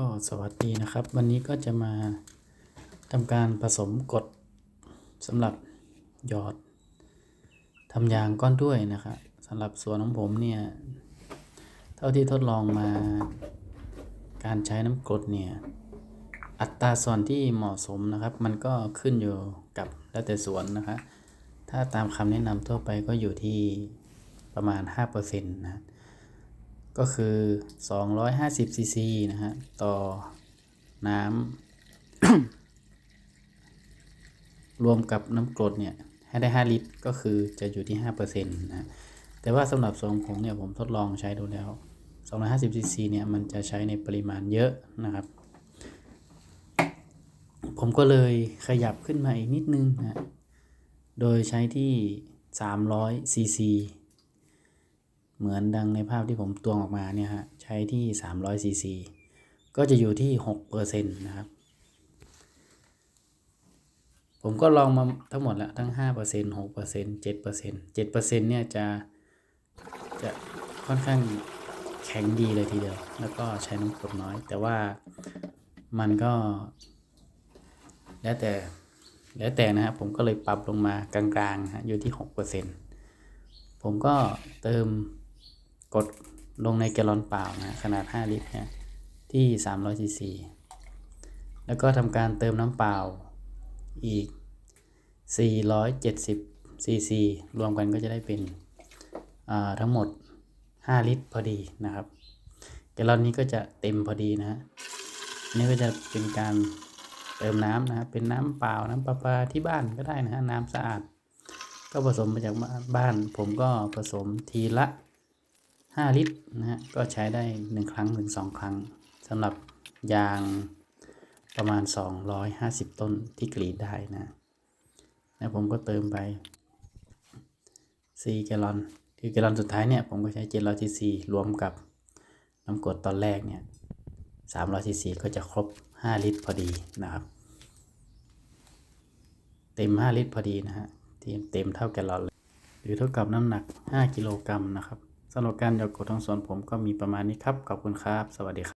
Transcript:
ก็สวัสดีนะครับ วันนี้ก็จะมาทำการผสมกรดสำหรับหยอดทำยางก้อนถ้วยนะครับสำหรับสวนของผมเนี่ย เท่าที่ทดลองมาการใช้น้ำกรดเนี่ย อัตราส่วนที่เหมาะสมนะครับ มันก็ขึ้นอยู่กับแล้วแต่สวนนะครับถ้าตามคำแนะนำทั่วไปก็อยู่ที่ประมาณ 5%นะ ก็คือ 250 ซีซีนะฮะ ต่อน้ำ รวมกับน้ำกรดเนี่ย ให้ได้ 5 ลิตร ก็คือจะอยู่ที่ 5%นะแต่ว่าสำหรับทรงผมเนี่ยผมทดลองใช้ดูแล้ว 250 ซีซีเนี่ย มันจะใช้ในปริมาณเยอะนะครับ ผมก็เลยขยับขึ้นมาอีกนิดนึงนะ โดยใช้ที่ 300 ซีซี เหมือนดังในภาพที่ผมตวงออกมาเนี่ยฮะใช้ที่ 300ซีซีก็จะอยู่ที่ 6%นะครับ ผมก็ลองมาทั้งหมดล้วทั้ง 5% 6% 7% 7%เนี่ยจะจะค่อนข้างแข็งดีเลยทีเดียว แล้วก็ใช้น้ำกรดน้อย แต่ว่ามันก็ แล้วแต่แล้วแต่นะครับผมก็เลยปรับลงมากลางๆฮะอยู่ที่ 6%ผมก็เติม กดลงในแกลลอนเปล่านะขนาด 5 ลิตรนี่ยที่300ซีซีแล้วก็ทำการเติมน้ำเปล่าอีก 470ซีซีรวมกันก็จะได้เป็นทั้งหมด 5 ลิตรพอดีนะครับแกลลอนนี้ก็จะเต็มพอดีนะฮะนี่ก็จะเป็นการเติมน้ำนะครับเป็นน้ำเปล่าน้ำประปาที่บ้านก็ได้นะฮะน้ำสะอาด ก็ผสมมาจากบ้าน ผมก็ผสมทีละ 5 ลิตรนะฮะก็ใช้ได้ 1 ครั้งถึง2ครั้งสำหรับยางประมาณ 250 ต้นที่กรีดได้นะแล้วผมก็เติมไป 4 แกลลอน คือแกลลอนสุดท้ายเนี่ย ผมก็ใช้700ซีซีรวมกับน้ำกรดตอนแรกเนี่ย300ซีซีก็จะครบ 5 ลิตรพอดีนะครับ เต็ม 5 ลิตรพอดีนะฮะที่เต็มเท่าแกลลอนเลย หรือเท่ากับน้ำหนัก 5 กิโลกรัมนะครับ สำหรับการหยอดกรดทางสวนผมก็มีประมาณนี้ครับ ขอบคุณครับ สวัสดีครับ